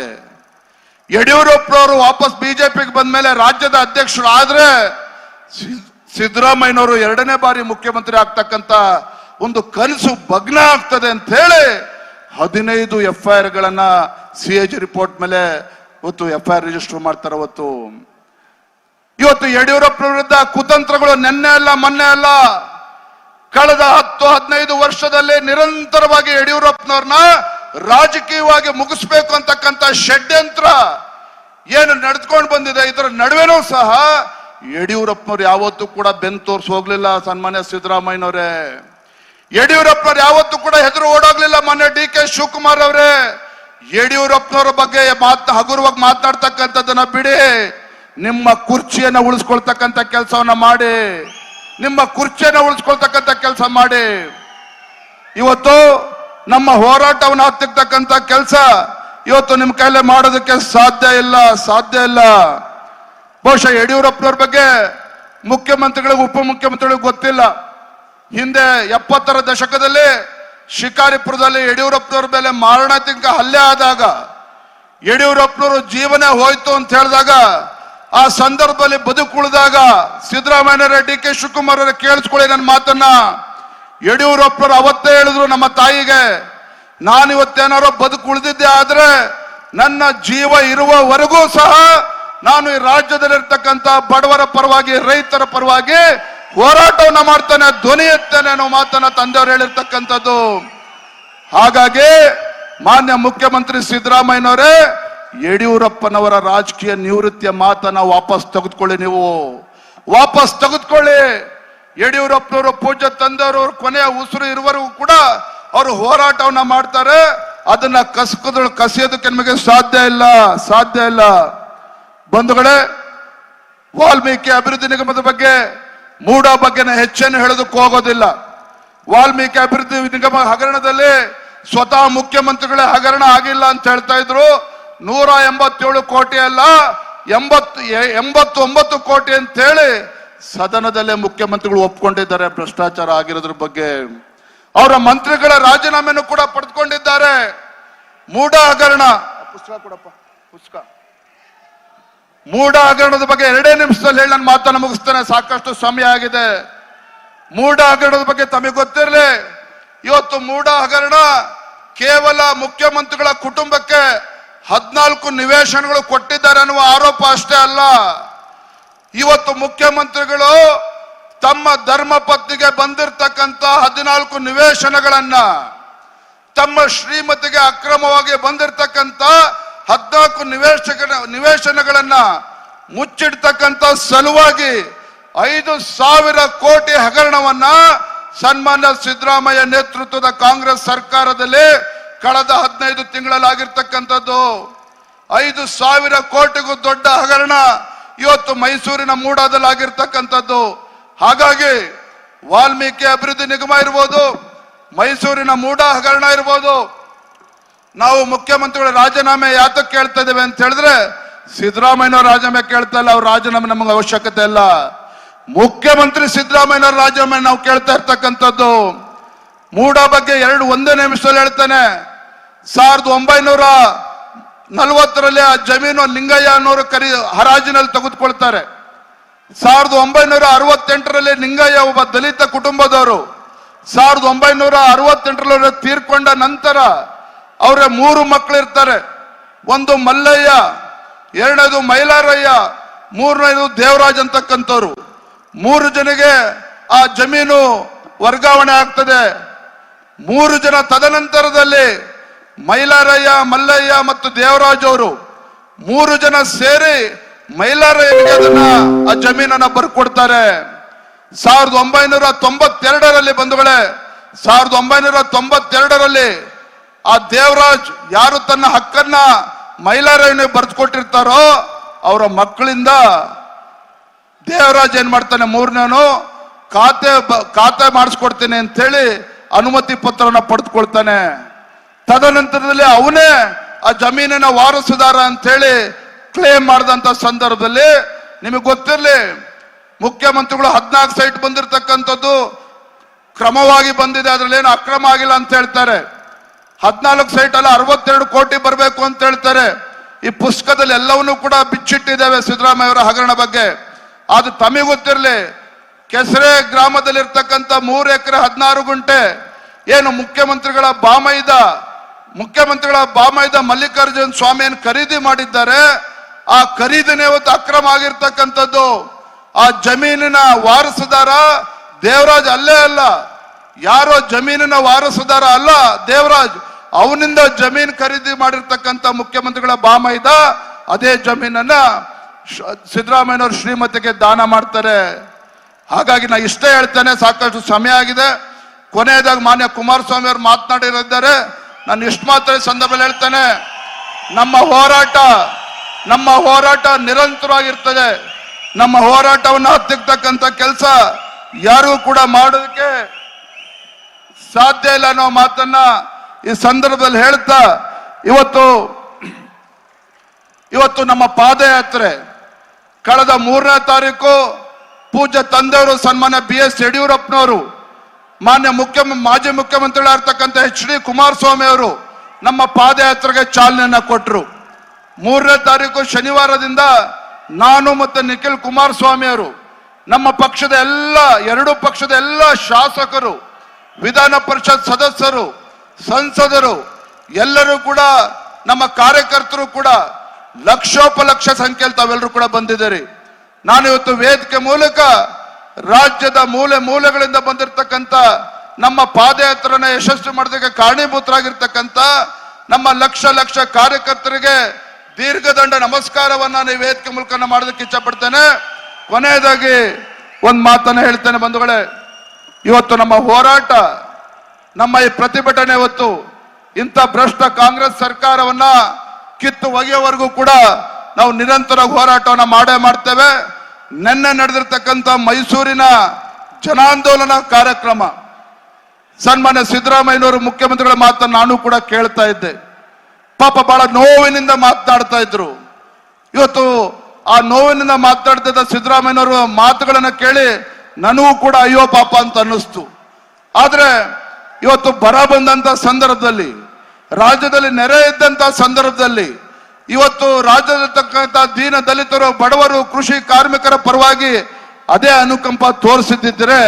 ಯಡಿಯೂರಪ್ಪನವರು ವಾಪಸ್ ಬಿಜೆಪಿಗೆ ಬಂದ ಮೇಲೆ ರಾಜ್ಯದ ಅಧ್ಯಕ್ಷರು ಆದ್ರೆ ಸಿದ್ದರಾಮಯ್ಯನವರು ಎರಡನೇ ಬಾರಿ ಮುಖ್ಯಮಂತ್ರಿ ಆಗ್ತಕ್ಕಂತ ಒಂದು ಕನಸು ಭಗ್ನ ಆಗ್ತದೆ ಅಂತ ಹೇಳಿ ಹದಿನೈದು ಎಫ್ ಐ ಆರ್ ಗಳನ್ನ ಸಿ ಎ ಜಿ ರಿಪೋರ್ಟ್ ಮೇಲೆ ಇವತ್ತು ಎಫ್ ಐ ರಿಜಿಸ್ಟರ್ ಮಾಡ್ತಾರೆ ಅವತ್ತು. ಇವತ್ತು ಯಡಿಯೂರಪ್ಪನ ವಿರುದ್ಧ ಕುತಂತ್ರಗಳು ನಿನ್ನೆ ಅಲ್ಲ, ಮೊನ್ನೆ ಅಲ್ಲ. ಕಳೆದ ಹತ್ತು, ಹದಿನೈದು ವರ್ಷದಲ್ಲಿ ನಿರಂತರವಾಗಿ ಯಡಿಯೂರಪ್ಪನವ್ರನ್ನ ರಾಜಕೀಯವಾಗಿ ಮುಗಿಸ್ಬೇಕು ಅಂತಕ್ಕಂಥ ಷಡ್ಯಂತ್ರ ಏನು ನಡೆದುಕೊಂಡು ಬಂದಿದೆ, ಇದರ ನಡುವೆನೂ ಸಹ ಯಡಿಯೂರಪ್ಪನವ್ರು ಯಾವತ್ತೂ ಕೂಡ ಬೆನ್ ತೋರ್ಸಿ ಹೋಗ್ಲಿಲ್ಲ, ಸನ್ಮಾನ್ಯ ಸಿದ್ದರಾಮಯ್ಯನವರೇ. ಯಡಿಯೂರಪ್ಪನವ್ರು ಯಾವತ್ತೂ ಕೂಡ ಹೆದರು ಓಡೋಗ್ಲಿಲ್ಲ ಮೊನ್ನೆ ಡಿ ಕೆ ಶಿವಕುಮಾರ್ ಅವರೇ. ಯಡಿಯೂರಪ್ಪನವರ ಬಗ್ಗೆ ಮಾತ್, ಹಗುರವಾಗಿ ಮಾತನಾಡ್ತಕ್ಕಂಥದ್ದನ್ನ ಬಿಡಿ. ನಿಮ್ಮ ಕುರ್ಚಿಯನ್ನ ಉಳಿಸ್ಕೊಳ್ತಕ್ಕಂಥ ಕೆಲಸವನ್ನ ಮಾಡಿ. ನಿಮ್ಮ ಕುರ್ಚಿಯನ್ನ ಉಳಿಸ್ಕೊಳ್ತಕ್ಕಂಥ ಕೆಲಸ ಮಾಡಿ. ಇವತ್ತು ನಮ್ಮ ಹೋರಾಟವನ್ನು ಹತ್ತಿರ್ತಕ್ಕಂಥ ಕೆಲಸ ಇವತ್ತು ನಿಮ್ಮ ಕೈಲೇ ಮಾಡೋದಕ್ಕೆ ಸಾಧ್ಯ ಇಲ್ಲ ಸಾಧ್ಯ ಇಲ್ಲ. ಬಹುಶಃ ಯಡಿಯೂರಪ್ಪನವ್ರ ಬಗ್ಗೆ ಮುಖ್ಯಮಂತ್ರಿಗಳಿಗೆ, ಉಪಮುಖ್ಯಮಂತ್ರಿಗಳಿಗೆ ಗೊತ್ತಿಲ್ಲ. ಹಿಂದೆ ಎಪ್ಪತ್ತರ ದಶಕದಲ್ಲಿ ಶಿಕಾರಿಪುರದಲ್ಲಿ ಯಡಿಯೂರಪ್ಪನವ್ರ ಮೇಲೆ ಮಾರಣಾಂತಿಕ ಹಲ್ಲೆ ಆದಾಗ, ಯಡಿಯೂರಪ್ಪನವರು ಜೀವನ ಹೋಯ್ತು ಅಂತ ಹೇಳಿದಾಗ ಆ ಸಂದರ್ಭದಲ್ಲಿ ಬದುಕುಳಿದಾಗ ಸಿದ್ದರಾಮಯ್ಯ ಡಿ ಕೆ ಶಿವಕುಮಾರ್ ಅವರ ಕೇಳಿಸ್ಕೊಳ್ಳಿ ನನ್ನ ಮಾತನ್ನ. ಯಡಿಯೂರಪ್ಪರು ಅವತ್ತೇ ಹೇಳಿದ್ರು ನಮ್ಮ ತಾಯಿಗೆ, ನಾನು ಇವತ್ತೇನಾರೋ ಬದುಕು ಉಳಿದಿದ್ದೆ ಆದ್ರೆ ನನ್ನ ಜೀವ ಇರುವವರೆಗೂ ಸಹ ನಾನು ಈ ರಾಜ್ಯದಲ್ಲಿರ್ತಕ್ಕಂಥ ಬಡವರ ಪರವಾಗಿ, ರೈತರ ಪರವಾಗಿ ಹೋರಾಟವನ್ನ ಮಾಡ್ತಾನೆ, ಧ್ವನಿ ಎತ್ತೇನೆ ಅನ್ನೋ ಮಾತನ್ನ ತಂದೆಯವರು ಹೇಳಿರ್ತಕ್ಕಂಥದ್ದು. ಹಾಗಾಗಿ ಮಾನ್ಯ ಮುಖ್ಯಮಂತ್ರಿ ಸಿದ್ದರಾಮಯ್ಯನವರೇ ಯಡಿಯೂರಪ್ಪನವರ ರಾಜಕೀಯ ನಿವೃತ್ತಿಯ ಮಾತನ್ನ ವಾಪಸ್ ತೆಗೆದುಕೊಳ್ಳಿ ನೀವು. ವಾಪಸ್ ತೆಗೆದುಕೊಳ್ಳಿ. ಯಡಿಯೂರಪ್ಪನವರು ಪೂಜೆ ತಂದವರು ಕೊನೆಯ ಉಸಿರು ಇರುವವರೆಗೂ ಕೂಡ ಅವರು ಹೋರಾಟವನ್ನ ಮಾಡ್ತಾರೆ. ಅದನ್ನ ಕಸಕದ ಕಸಿಯೋದಕ್ಕೆ ನಿಮಗೆ ಸಾಧ್ಯ ಇಲ್ಲ ಸಾಧ್ಯ ಇಲ್ಲ. ಬಂಧುಗಳೇ, ವಾಲ್ಮೀಕಿ ಅಭಿವೃದ್ಧಿ ನಿಗಮದ ಬಗ್ಗೆ ಮೂಡ ಬಗ್ಗೆ ನಾನು ಹೆಚ್ಚೇನು ಹೇಳೋದಕ್ಕೆ ಹೋಗೋದಿಲ್ಲ. ವಾಲ್ಮೀಕಿ ಅಭಿವೃದ್ಧಿ ನಿಗಮ ಹಗರಣದಲ್ಲಿ ಸ್ವತಃ ಮುಖ್ಯಮಂತ್ರಿಗಳೇ ಹಗರಣ ಆಗಿಲ್ಲ ಅಂತ ಹೇಳ್ತಾ ಇದ್ರು. ನೂರ ಎಂಬತ್ತೇಳು ಕೋಟಿ ಅಲ್ಲ, ಎಂಬತ್ತು ಎಂಬತ್ತೊಂಬತ್ತು ಕೋಟಿ ಅಂತ ಹೇಳಿ ಸದನದಲ್ಲೇ ಮುಖ್ಯಮಂತ್ರಿಗಳು ಒಪ್ಕೊಂಡಿದ್ದಾರೆ, ಭ್ರಷ್ಟಾಚಾರ ಆಗಿರೋದ್ರ ಬಗ್ಗೆ. ಅವರ ಮಂತ್ರಿಗಳ ರಾಜೀನಾಮೆಯನ್ನು ಕೂಡ ಪಡೆದುಕೊಂಡಿದ್ದಾರೆ. ಮೂಡ ಹಗರಣ. ಪುಸ್ತಕ ಕೊಡಪ್ಪ, ಪುಸ್ತಕ. ಮೂಡ ಹಗರಣದ ಬಗ್ಗೆ ಎರಡೇ ನಿಮಿಷದಲ್ಲಿ ಹೇಳಿ ನನ್ನ ಮಾತನ್ನು ಮುಗಿಸ್ತೇನೆ, ಸಾಕಷ್ಟು ಸಮಯ ಆಗಿದೆ. ಮೂಡ ಹಗರಣದ ಬಗ್ಗೆ ತಮಗೆ ಗೊತ್ತಿರಲಿ, ಇವತ್ತು ಮೂಡ ಹಗರಣ ಕೇವಲ ಮುಖ್ಯಮಂತ್ರಿಗಳ ಕುಟುಂಬಕ್ಕೆ ಹದಿನಾಲ್ಕು ನಿವೇಶನಗಳು ಕೊಟ್ಟಿದ್ದಾರೆ ಅನ್ನುವ ಆರೋಪ ಅಷ್ಟೇ ಅಲ್ಲ. ಇವತ್ತು ಮುಖ್ಯಮಂತ್ರಿಗಳು ತಮ್ಮ ಧರ್ಮ ಪತ್ನಿಗೆ ಬಂದಿರತಕ್ಕಂತ ಹದಿನಾಲ್ಕು ನಿವೇಶನಗಳನ್ನ ತಮ್ಮ ಶ್ರೀಮತಿಗೆ ಅಕ್ರಮವಾಗಿ ಬಂದಿರತಕ್ಕಂತ ಹದಿನಾಲ್ಕು ನಿವೇಶಕ ನಿವೇಶನಗಳನ್ನ ಮುಚ್ಚಿಡ್ತಕ್ಕಂತ ಸಲುವಾಗಿ ಐದು ಸಾವಿರ ಕೋಟಿ ಹಗರಣವನ್ನ ಸನ್ಮಾನ್ಯ ಸಿದ್ದರಾಮಯ್ಯ ನೇತೃತ್ವದ ಕಾಂಗ್ರೆಸ್ ಸರ್ಕಾರದಲ್ಲಿ ಕಳೆದ ಹದಿನೈದು ತಿಂಗಳಲ್ಲಾಗಿರ್ತಕ್ಕಂಥದ್ದು ಐದು ಸಾವಿರ ಕೋಟಿಗೂ ದೊಡ್ಡ ಹಗರಣ ಇವತ್ತು ಮೈಸೂರಿನ ಮೂಡಾದಲ್ಲಿ ಆಗಿರ್ತಕ್ಕಂಥದ್ದು ಹಾಗಾಗಿ ವಾಲ್ಮೀಕಿ ಅಭಿವೃದ್ಧಿ ನಿಗಮ ಇರ್ಬೋದು, ಮೈಸೂರಿನ ಮೂಡ ಹಗರಣ ಇರ್ಬೋದು. ನಾವು ಮುಖ್ಯಮಂತ್ರಿಗಳ ರಾಜೀನಾಮೆ ಯಾತಕ್ಕೆ ಕೇಳ್ತಾ ಇದ್ದೇವೆ ಅಂತ ಹೇಳಿದ್ರೆ, ಸಿದ್ದರಾಮಯ್ಯನವ್ರ ರಾಜೀನಾಮೆ ಕೇಳ್ತಾ ಇಲ್ಲ, ಅವ್ರ ರಾಜೀನಾಮೆ ನಮಗೆ ಅವಶ್ಯಕತೆ ಇಲ್ಲ. ಮುಖ್ಯಮಂತ್ರಿ ಸಿದ್ದರಾಮಯ್ಯನವ್ರ ರಾಜೀನಾಮೆ ನಾವು ಕೇಳ್ತಾ ಇರ್ತಕ್ಕಂಥದ್ದು. ಮೂಡ ಬಗ್ಗೆ ಎರಡು ಒಂದೇ ನಿಮಿಷದಲ್ಲಿ ಹೇಳ್ತಾನೆ. ಸಾವಿರದ ಒಂಬೈನೂರ ನಲವತ್ತರಲ್ಲಿ ಆ ಜಮೀನು ಲಿಂಗಯ್ಯ ಅನ್ನೋರು ಕರಿ ಹರಾಜಿನಲ್ಲಿ ತೆಗೆದುಕೊಳ್ತಾರೆ. ಸಾವಿರದ ಒಂಬೈನೂರ ಅರವತ್ತೆಂಟರಲ್ಲಿ ಲಿಂಗಯ್ಯ ಒಬ್ಬ ದಲಿತ ಕುಟುಂಬದವರು, ಸಾವಿರದ ಒಂಬೈನೂರ ಅರವತ್ತೆಂಟರಲ್ಲಿ ತೀರ್ಕೊಂಡ ನಂತರ ಅವರ ಮೂರು ಮಕ್ಕಳು ಇರ್ತಾರೆ ಒಂದು ಮಲ್ಲಯ್ಯ, ಎರಡನೇದು ಮೈಲಾರಯ್ಯ, ಮೂರನೇದು ದೇವರಾಜ್ ಅಂತಕ್ಕಂಥವ್ರು. ಮೂರು ಜನಗೆ ಆ ಜಮೀನು ವರ್ಗಾವಣೆ ಆಗ್ತದೆ. ಮೂರು ಜನ ತದನಂತರದಲ್ಲಿ ಮೈಲಾರಯ್ಯ, ಮಲ್ಲಯ್ಯ ಮತ್ತು ದೇವರಾಜ್ ಅವರು ಮೂರು ಜನ ಸೇರಿ ಮೈಲಾರಯ್ಯನಿಗೆ ಅದನ್ನ ಆ ಜಮೀನನ್ನ ಬರ್ಕೊಡ್ತಾರೆ. ಸಾವಿರದ ಒಂಬೈನೂರ ತೊಂಬತ್ತೆರಡರಲ್ಲಿ ಬಂಧುಗಳೇ, ಸಾವಿರದ ಒಂಬೈನೂರ ತೊಂಬತ್ತೆರಡರಲ್ಲಿ ಆ ದೇವರಾಜ್ ಯಾರು ತನ್ನ ಹಕ್ಕನ್ನ ಮೈಲಾರಯ್ಯನಿಗೆ ಬರೆದುಕೊಟ್ಟಿರ್ತಾರೋ ಅವರ ಮಕ್ಕಳಿಂದ ದೇವರಾಜ್ ಏನ್ ಮಾಡ್ತಾನೆ, ಮೂರನೇನು, ಖಾತೆ ಖಾತೆ ಮಾಡಿಸ್ಕೊಡ್ತೀನಿ ಅಂತೇಳಿ ಅನುಮತಿ ಪತ್ರವನ್ನ ಪಡೆದುಕೊಳ್ತಾನೆ. ತದನಂತರದಲ್ಲಿ ಅವನೇ ಆ ಜಮೀನಿನ ವಾರಸುದಾರ ಅಂತೇಳಿ ಕ್ಲೇಮ್ ಮಾಡಿದಂತ ಸಂದರ್ಭದಲ್ಲಿ ನಿಮಗೆ ಗೊತ್ತಿರಲಿ, ಮುಖ್ಯಮಂತ್ರಿಗಳು ಹದಿನಾಲ್ಕು ಸೈಟ್ ಬಂದಿರತಕ್ಕಂಥದ್ದು ಕ್ರಮವಾಗಿ ಬಂದಿದೆ ಅದ್ರಲ್ಲಿ ಏನು ಅಕ್ರಮ ಆಗಿಲ್ಲ ಅಂತ ಹೇಳ್ತಾರೆ. ಹದಿನಾಲ್ಕು ಸೈಟ್ ಅಲ್ಲ ಅರವತ್ತೆರಡು ಕೋಟಿ ಬರಬೇಕು ಅಂತ ಹೇಳ್ತಾರೆ. ಈ ಪುಸ್ತಕದಲ್ಲಿ ಎಲ್ಲವನ್ನೂ ಕೂಡ ಬಿಚ್ಚಿಟ್ಟಿದ್ದೇವೆ ಸಿದ್ದರಾಮಯ್ಯ ಅವರ ಹಗರಣ ಬಗ್ಗೆ. ಅದು ತಮಗೆ ಗೊತ್ತಿರಲಿ ಕೆಸರೆ ಗ್ರಾಮದಲ್ಲಿರ್ತಕ್ಕಂಥ ಮೂರು ಎಕರೆ ಹದಿನಾರು ಗುಂಟೆ. ಏನು ಮುಖ್ಯಮಂತ್ರಿಗಳ ಬಾಮೈದ ಮುಖ್ಯಮಂತ್ರಿಗಳ ಬಾಮೈದ ಮಲ್ಲಿಕಾರ್ಜುನ್ ಸ್ವಾಮಿಯನ್ನು ಖರೀದಿ ಮಾಡಿದ್ದಾರೆ. ಆ ಖರೀದಿನೇ ಇವತ್ತು ಅಕ್ರಮ ಆಗಿರ್ತಕ್ಕಂಥದ್ದು. ಆ ಜಮೀನಿನ ವಾರಸುದಾರ ದೇವರಾಜ್ ಅಲ್ಲೇ ಅಲ್ಲ. ಯಾರೋ ಜಮೀನಿನ ವಾರಸುದಾರ ಅಲ್ಲ, ದೇವರಾಜ್. ಅವನಿಂದ ಜಮೀನ್ ಖರೀದಿ ಮಾಡಿರ್ತಕ್ಕಂಥ ಮುಖ್ಯಮಂತ್ರಿಗಳ ಬಾಮೈದ, ಅದೇ ಜಮೀನನ್ನ ಸಿದ್ದರಾಮಯ್ಯನವರು ಶ್ರೀಮತಿಗೆ ದಾನ ಮಾಡ್ತಾರೆ. ಹಾಗಾಗಿ ನಾ ಇಷ್ಟೇ ಹೇಳ್ತೇನೆ, ಸಾಕಷ್ಟು ಸಮಯ ಆಗಿದೆ. ಕೊನೆಯದಾಗಿ ಮಾನ್ಯ ಕುಮಾರಸ್ವಾಮಿ ಅವರು ಮಾತನಾಡಿರಿದ್ದಾರೆ ನಾನು ಇಷ್ಟು ಮಾತ್ರ ಸಂದರ್ಭದಲ್ಲಿ ಹೇಳ್ತೇನೆ, ನಮ್ಮ ಹೋರಾಟ ನಮ್ಮ ಹೋರಾಟ ನಿರಂತರವಾಗಿರ್ತದೆ. ನಮ್ಮ ಹೋರಾಟವನ್ನು ಹತ್ತಿರ್ತಕ್ಕಂಥ ಕೆಲಸ ಯಾರಿಗೂ ಕೂಡ ಮಾಡೋದಕ್ಕೆ ಸಾಧ್ಯ ಇಲ್ಲ ಅನ್ನೋ ಮಾತನ್ನ ಈ ಸಂದರ್ಭದಲ್ಲಿ ಹೇಳ್ತಾ, ಇವತ್ತು ಇವತ್ತು ನಮ್ಮ ಪಾದಯಾತ್ರೆ, ಕಳೆದ ಮೂರನೇ ತಾರೀಕು ಪೂಜ್ಯ ತಂದೆಯವರು ಸನ್ಮಾನ್ಯ ಬಿ ಎಸ್ ಯಡಿಯೂರಪ್ಪನವರು, ಮಾನ್ಯ ಮುಖ್ಯ ಮಾಜಿ ಮುಖ್ಯಮಂತ್ರಿಗಳಾಗಿರ್ತಕ್ಕಂಥ ಎಚ್ ಡಿ ಕುಮಾರಸ್ವಾಮಿ ಅವರು ನಮ್ಮ ಪಾದಯಾತ್ರೆಗೆ ಚಾಲನೆಯನ್ನ ಕೊಟ್ಟರು ಮೂರನೇ ತಾರೀಕು ಶನಿವಾರದಿಂದ ನಾನು ಮತ್ತು ನಿಖಿಲ್ ಕುಮಾರಸ್ವಾಮಿ ಅವರು ನಮ್ಮ ಪಕ್ಷದ ಎಲ್ಲ, ಎರಡು ಪಕ್ಷದ ಎಲ್ಲ ಶಾಸಕರು, ವಿಧಾನ ಪರಿಷತ್ ಸದಸ್ಯರು, ಸಂಸದರು, ಎಲ್ಲರೂ ಕೂಡ, ನಮ್ಮ ಕಾರ್ಯಕರ್ತರು ಕೂಡ ಲಕ್ಷೋಪಲಕ್ಷ ಸಂಖ್ಯೆಯಲ್ಲಿ ತಾವೆಲ್ಲರೂ ಕೂಡ ಬಂದಿದ್ದೀರಿ. ನಾನು ಇವತ್ತು ವೇದಿಕೆ ಮೂಲಕ ರಾಜ್ಯದ ಮೂಲೆ ಮೂಲೆಗಳಿಂದ ಬಂದಿರತಕ್ಕಂಥ ನಮ್ಮ ಪಾದಯಾತ್ರನ ಯಶಸ್ವಿ ಮಾಡೋದಕ್ಕೆ ಕಾರಣೀಭೂತರಾಗಿರ್ತಕ್ಕಂಥ ನಮ್ಮ ಲಕ್ಷ ಲಕ್ಷ ಕಾರ್ಯಕರ್ತರಿಗೆ ದೀರ್ಘದಂಡ ನಮಸ್ಕಾರವನ್ನ ನಾನು ಈ ವೇದಿಕೆ ಮೂಲಕ ಮಾಡೋದಕ್ಕೆ ಇಚ್ಛಪಡ್ತೇನೆ. ಕೊನೆಯದಾಗಿ ಒಂದು ಮಾತನ್ನ ಹೇಳ್ತೇನೆ ಬಂಧುಗಳೇ. ಇವತ್ತು ನಮ್ಮ ಹೋರಾಟ, ನಮ್ಮ ಈ ಪ್ರತಿಭಟನೆ ಇವತ್ತು ಇಂಥ ಭ್ರಷ್ಟ ಕಾಂಗ್ರೆಸ್ ಸರ್ಕಾರವನ್ನ ಕಿತ್ತು ಒಗೆಯವರೆಗೂ ಕೂಡ ನಾವು ನಿರಂತರ ಹೋರಾಟವನ್ನು ಮಾಡೇ ಮಾಡ್ತೇವೆ. ನಿನ್ನೆ ನಡೆದಿರ್ತಕ್ಕಂಥ ಮೈಸೂರಿನ ಜನಾಂದೋಲನ ಕಾರ್ಯಕ್ರಮ. ಸನ್ಮಾನ್ಯ ಸಿದ್ದರಾಮಯ್ಯನವರು ಮುಖ್ಯಮಂತ್ರಿಗಳ ಮಾತನ್ನು ನಾನು ಕೂಡ ಕೇಳ್ತಾ ಇದ್ದೆ. ಪಾಪ ಬಹಳ ನೋವಿನಿಂದ ಮಾತನಾಡ್ತಾ ಇದ್ರು. ಇವತ್ತು ಆ ನೋವಿನಿಂದ ಮಾತಾಡ್ತಿದ್ದ ಸಿದ್ದರಾಮಯ್ಯನವರು ಮಾತುಗಳನ್ನು ಕೇಳಿ ನನಗೂ ಕೂಡ ಅಯ್ಯೋ ಪಾಪ ಅಂತ ಅನ್ನಿಸ್ತು. ಆದರೆ ಇವತ್ತು ಬರ ಬಂದಂತ ಸಂದರ್ಭದಲ್ಲಿ, ರಾಜ್ಯದಲ್ಲಿ ನೆರೆ ಇದ್ದಂತ ಸಂದರ್ಭದಲ್ಲಿ ಇವತ್ತು ರಾಜ್ಯದಲ್ಲಿರ್ತಕ್ಕಂಥ ದೀನ ದಲಿತರು, ಬಡವರು, ಕೃಷಿ ಕಾರ್ಮಿಕರ ಪರವಾಗಿ ಅದೇ ಅನುಕಂಪ ತೋರಿಸಿದ್ದಿದ್ರೆ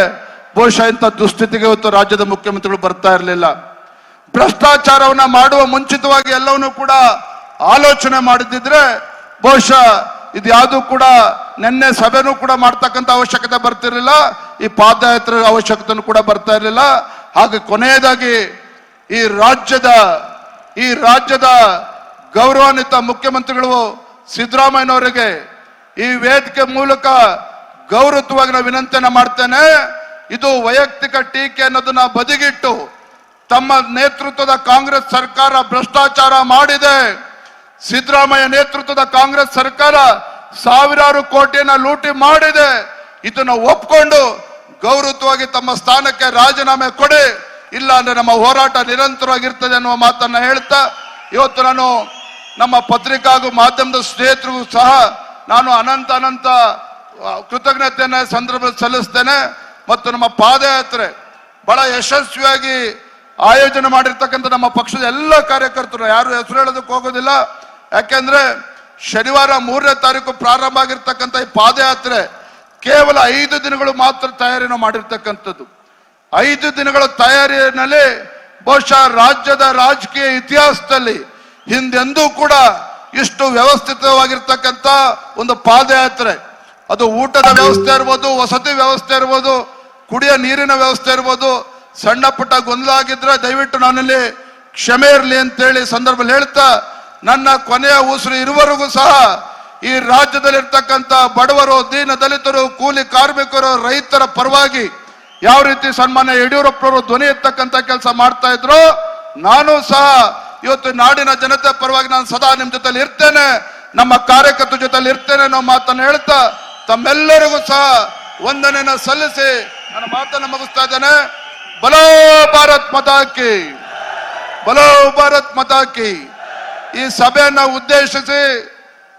ಬಹುಶಃ ಇಂಥ ದುಸ್ಥಿತಿಗೆ ಇವತ್ತು ರಾಜ್ಯದ ಮುಖ್ಯಮಂತ್ರಿಗಳು ಬರ್ತಾ ಇರಲಿಲ್ಲ. ಭ್ರಷ್ಟಾಚಾರವನ್ನ ಮಾಡುವ ಮುಂಚಿತವಾಗಿ ಎಲ್ಲವನ್ನೂ ಕೂಡ ಆಲೋಚನೆ ಮಾಡಿದ್ದಿದ್ರೆ ಬಹುಶಃ ಇದ್ಯಾವುದು ಕೂಡ ನಿನ್ನೆ ಸಭೆನೂ ಕೂಡ ಮಾಡ್ತಕ್ಕಂಥ ಅವಶ್ಯಕತೆ ಬರ್ತಿರ್ಲಿಲ್ಲ, ಈ ಪಾದಯಾತ್ರೆ ಅವಶ್ಯಕತೆ ಕೂಡ ಬರ್ತಾ ಇರಲಿಲ್ಲ. ಹಾಗೆ ಕೊನೆಯದಾಗಿ ಈ ರಾಜ್ಯದ ಈ ರಾಜ್ಯದ ಗೌರವಾನ್ವಿತ ಮುಖ್ಯಮಂತ್ರಿಗಳು ಸಿದ್ದರಾಮಯ್ಯನವರಿಗೆ ಈ ವೇದಿಕೆ ಮೂಲಕ ಗೌರವತ್ವವಾಗಿ ನಾವು ವಿನಂತಿಯನ್ನ ಮಾಡ್ತೇನೆ. ಇದು ವೈಯಕ್ತಿಕ ಟೀಕೆ ಅನ್ನೋದನ್ನ ಬದಿಗಿಟ್ಟು ತಮ್ಮ ನೇತೃತ್ವದ ಕಾಂಗ್ರೆಸ್ ಸರ್ಕಾರ ಭ್ರಷ್ಟಾಚಾರ ಮಾಡಿದೆ. ಸಿದ್ದರಾಮಯ್ಯ ನೇತೃತ್ವದ ಕಾಂಗ್ರೆಸ್ ಸರ್ಕಾರ ಸಾವಿರಾರು ಕೋಟಿಯನ್ನ ಲೂಟಿ ಮಾಡಿದೆ. ಇದನ್ನು ಒಪ್ಕೊಂಡು ಗೌರವತ್ವವಾಗಿ ತಮ್ಮ ಸ್ಥಾನಕ್ಕೆ ರಾಜೀನಾಮೆ ಕೊಡಿ. ಇಲ್ಲ ಅಂದ್ರೆ ನಮ್ಮ ಹೋರಾಟ ನಿರಂತರವಾಗಿರ್ತದೆ ಅನ್ನುವ ಮಾತನ್ನ ಹೇಳ್ತಾ, ಇವತ್ತು ನಾನು ನಮ್ಮ ಪತ್ರಿಕಾ ಮಾಧ್ಯಮದ ಸ್ನೇಹಿತರಿಗೂ ಸಹ ನಾನು ಅನಂತ ಅನಂತ ಕೃತಜ್ಞತೆಯನ್ನು ಕೃತಜ್ಞತೆಯನ್ನ ಸಂದರ್ಭದಲ್ಲಿ ಸಲ್ಲಿಸ್ತೇನೆ. ಮತ್ತು ನಮ್ಮ ಪಾದಯಾತ್ರೆ ಬಹಳ ಯಶಸ್ವಿಯಾಗಿ ಆಯೋಜನೆ ಮಾಡಿರ್ತಕ್ಕಂಥ ನಮ್ಮ ಪಕ್ಷದ ಎಲ್ಲ ಕಾರ್ಯಕರ್ತರು, ಯಾರು ಹೆಸರು ಹೇಳೋದಕ್ಕೆ ಹೋಗೋದಿಲ್ಲ. ಯಾಕೆಂದ್ರೆ ಶನಿವಾರ ಮೂರನೇ ತಾರೀಕು ಪ್ರಾರಂಭ ಆಗಿರ್ತಕ್ಕಂಥ ಈ ಪಾದಯಾತ್ರೆ ಕೇವಲ ಐದು ದಿನಗಳು ಮಾತ್ರ ತಯಾರಿನ ಮಾಡಿರ್ತಕ್ಕಂಥದ್ದು. ಐದು ದಿನಗಳ ತಯಾರಿಯಲ್ಲಿ ಬಹುಶಃ ರಾಜ್ಯದ ರಾಜಕೀಯ ಇತಿಹಾಸದಲ್ಲಿ ಹಿಂದೆಂದೂ ಕೂಡ ಇಷ್ಟು ವ್ಯವಸ್ಥಿತವಾಗಿರ್ತಕ್ಕಂಥ ಒಂದು ಪಾದಯಾತ್ರೆ. ಅದು ಊಟದ ವ್ಯವಸ್ಥೆ ಇರ್ಬೋದು, ವಸತಿ ವ್ಯವಸ್ಥೆ ಇರ್ಬೋದು, ಕುಡಿಯೋ ನೀರಿನ ವ್ಯವಸ್ಥೆ ಇರ್ಬೋದು, ಸಣ್ಣ ಪುಟ್ಟ ಗೊಂದಲ ಆಗಿದ್ರೆ ದಯವಿಟ್ಟು ನಾನಲ್ಲಿ ಕ್ಷಮೆ ಇರಲಿ ಅಂತೇಳಿ ಸಂದರ್ಭದಲ್ಲಿ ಹೇಳ್ತಾ, ನನ್ನ ಕೊನೆಯ ಉಸಿರು ಇರುವವರೆಗೂ ಸಹ ಈ ರಾಜ್ಯದಲ್ಲಿರ್ತಕ್ಕಂಥ ಬಡವರು, ದೀನ ದಲಿತರು, ಕೂಲಿ ಕಾರ್ಮಿಕರು, ರೈತರ ಪರವಾಗಿ ಯಾವ ರೀತಿ ಸನ್ಮಾನ್ಯ ಯಡಿಯೂರಪ್ಪನವರು ಧ್ವನಿ ಎತ್ತಕ್ಕಂಥ ಕೆಲಸ ಮಾಡ್ತಾ ಇದ್ರು, ನಾನು ಸಹ ಇವತ್ತು ನಾಡಿನ ಜನತೆ ಪರವಾಗಿ ನಾನು ಸದಾ ನಿಮ್ಮ ಜೊತೆಲಿ ಇರ್ತೇನೆ, ನಮ್ಮ ಕಾರ್ಯಕರ್ತರ ಜೊತೆಲಿ ಇರ್ತೇನೆ ಅನ್ನೋ ಮಾತನ್ನು ಹೇಳ್ತಾ ತಮ್ಮೆಲ್ಲರಿಗೂ ಸಹ ವಂದನೆಯನ್ನ ಸಲ್ಲಿಸಿ ನನ್ನ ಮಾತನ್ನು ಮುಗಿಸ್ತಾ ಇದ್ದೇನೆ. ಬಲೋ ಭಾರತ್ ಮತಾಕಿ ಬಲೋ ಭಾರತ್ ಮತಾಕಿ ಈ ಸಭೆಯನ್ನ ಉದ್ದೇಶಿಸಿ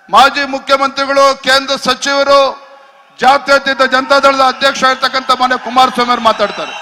ಮಾಜಿ ಮುಖ್ಯಮಂತ್ರಿಗಳು, ಕೇಂದ್ರ ಸಚಿವರು, ಜಾತ್ಯತೀತ ಜನತಾದಳದ ಅಧ್ಯಕ್ಷ ಇರ್ತಕ್ಕಂಥ ಮನೆ ಕುಮಾರಸ್ವಾಮಿ ಅವರು ಮಾತಾಡ್ತಾರೆ.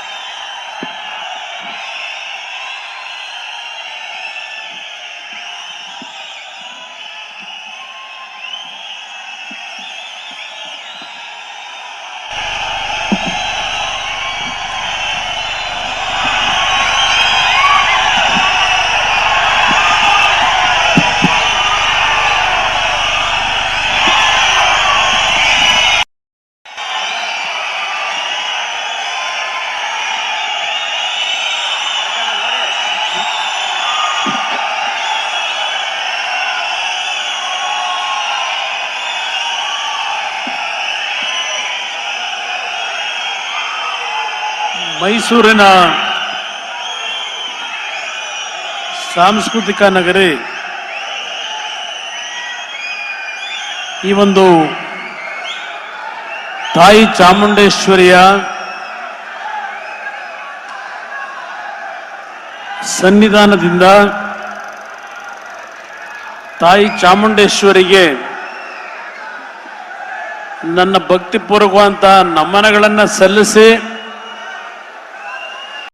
ಮೈಸೂರಿನ ಸಾಂಸ್ಕೃತಿಕ ನಗರಿ ಈ ಒಂದು ತಾಯಿ ಚಾಮುಂಡೇಶ್ವರಿಯ ಸನ್ನಿಧಾನದಿಂದ ತಾಯಿ ಚಾಮುಂಡೇಶ್ವರಿಗೆ ನನ್ನ ಭಕ್ತಿಪೂರ್ವಕವಂತ ನಮನಗಳನ್ನು ಸಲ್ಲಿಸಿ